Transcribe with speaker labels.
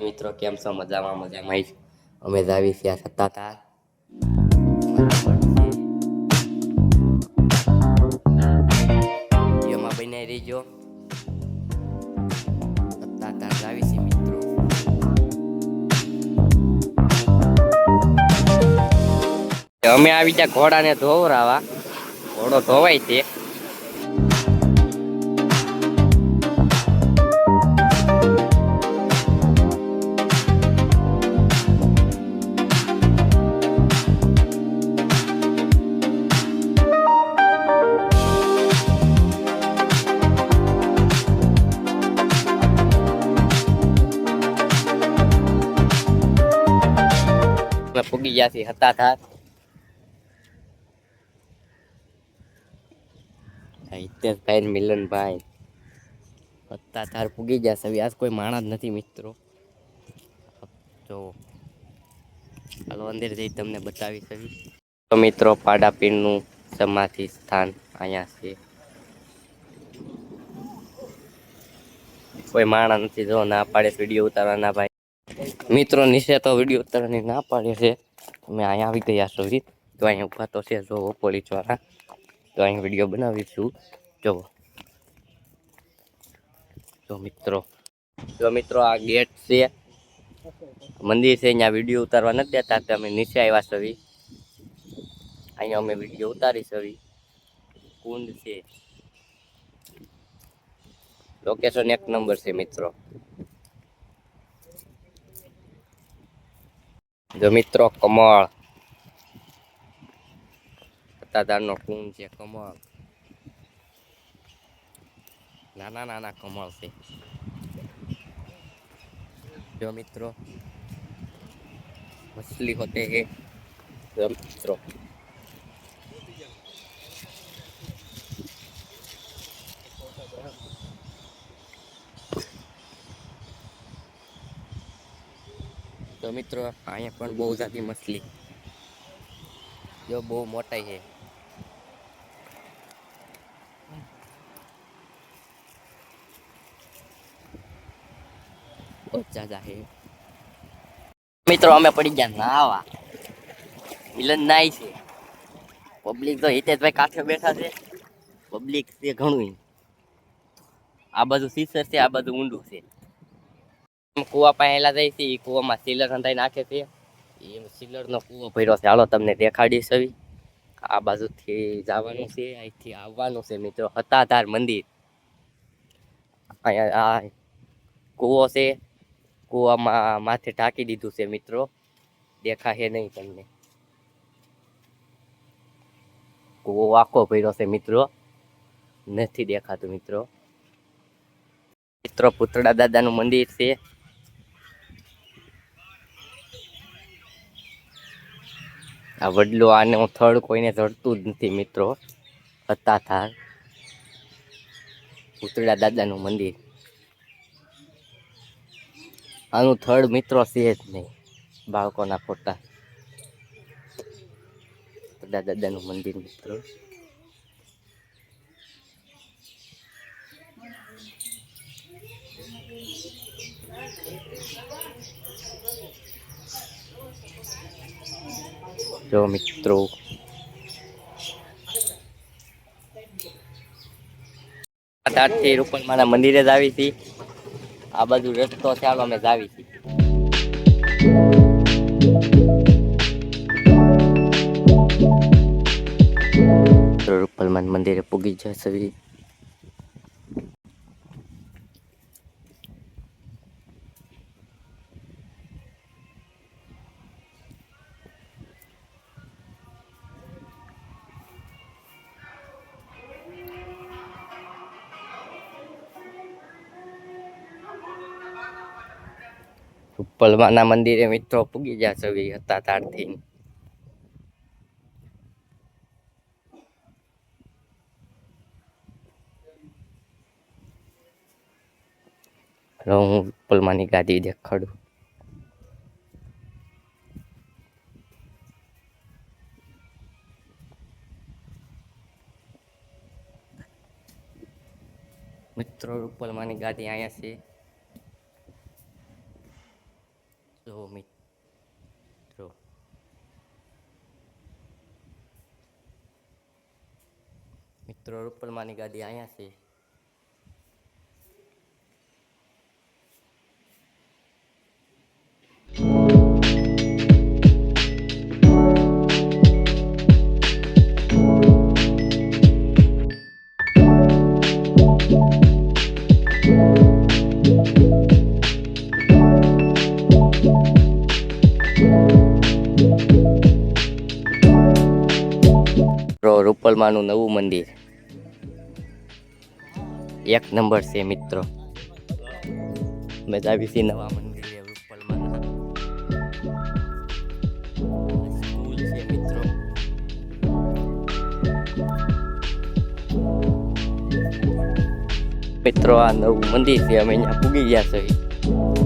Speaker 1: મિત્રો, કેમ છો? મજામાં મજામાં અમે જાવી છીએ સત્તા તાર એમાં રહીજો. સત્તા તાર છે મિત્રો. અમે આવી ત્યાં ઘોડાને ધોવરાવા. ઘોડો ધોવાય છે. અમે ગયા છીએ હિતેશભાઈ મિલનભાઈ હતા થાર પૂગી ગયા છે આજ કોઈ માણસ નથી મિત્રો જો હાલો અંદર જઈ તમને બતાવી શકીશ તો મિત્રો પાડાપીરનું સમાધિ સ્થાન અહીંયા છે કોઈ માણસ નથી જો ના પાડે વીડિયો ઉતારવાના ભાઈ મિત્રો નિશે તો વીડિયો ઉતારવાની ના પાડે છે અમે અહીંયા આવી ગયા છો તો અહીંયા ઊભા તો છે જોવો પોલીસવાળા તો અહીં વીડિયો બનાવીશું. જોવો. તો મિત્રો. જો મિત્રો, આ ગેટ છે. મંદિર છે, અહીંયા વીડિયો ઉતારવા નથી દેતા. તો અમે નીચે આવ્યા છવી અહીંયા અમે વીડિયો ઉતારી છવી કુંડ છે. લોકેશન એક નંબર છે, મિત્રો. જો મિત્રો, કમળ. પત્તાદારનો કુંડ છે, કમળ. નાના નાના કમળ છે. જો મિત્રો, મછલી હોતે હે. જો મિત્રો તો મિત્રો, અહીંયા પણ બહુ જાતી મછલી. જો બહુ જાજા છે. મિત્રો, અમે પડી ગયા નાવા. મિલન નાય છે. પબ્લિક તો હિતેશભાઈ કાંઠે બેઠા છે. પબ્લિક છે ઘણું આ બધું સીસર છે, આ બધું ઊંડું છે. કુવા પાયેલા જાય છે એ કુવામાં સિલર અંધાઈ નાખે છે. એ સિલરનો કૂવો ભર્યો છે. હાલો, તમને દેખાડીશ હવે. આ બાજુથી જવાનું છે, અહીંથી આવવાનું છે મિત્રો. હતાધાર મંદિર. અહીંયા આ કૂવો છે. કૂવામાં માથે ઢાંકી દીધું છે મિત્રો. દેખાશે નહીં તમને. કૂવો આખો ભર્યો છે મિત્રો. નથી દેખાતું મિત્રો. મિત્રો, પુતળા દાદાનું મંદિર છે. આ વડલો આને થડ કોઈને ધરતું જ નથી, મિત્રો. હતા થાર પુતળા દાદાનું મંદિર. આનું થડ મિત્રો છે જ નહીં, બાળકોના ફોટા. પુતળા દાદાનું મંદિર, મિત્રો. જો મિત્રો. થી રૂપલમાના મંદિરે જ આવી હતી. આ બાજુ રસ્તો ચાલો અમે જ આવી છીએ. તો રૂપલમાન મંદિરે પૂગી જશે. રૂપલમાના મંદિરે મિત્રો પૂગી ગયા સુધી હતા તારથી હું રૂપલમાની ગાદી દેખાડું. મિત્રો, રૂપલમાની ગાદી અહીંયા છે. જો મિત્રો. મિત્રો રૂપલમાની ગાડી અહીંયા છે. રૂપલમાનું નવું મંદિર. એક નંબર છે મિત્રો. અમે આવી છીએ નવા મંદિરે છે મિત્રો. મિત્રો, આ નવું મંદિર છે, અમે અહીંયા પૂગી ગયા છીએ.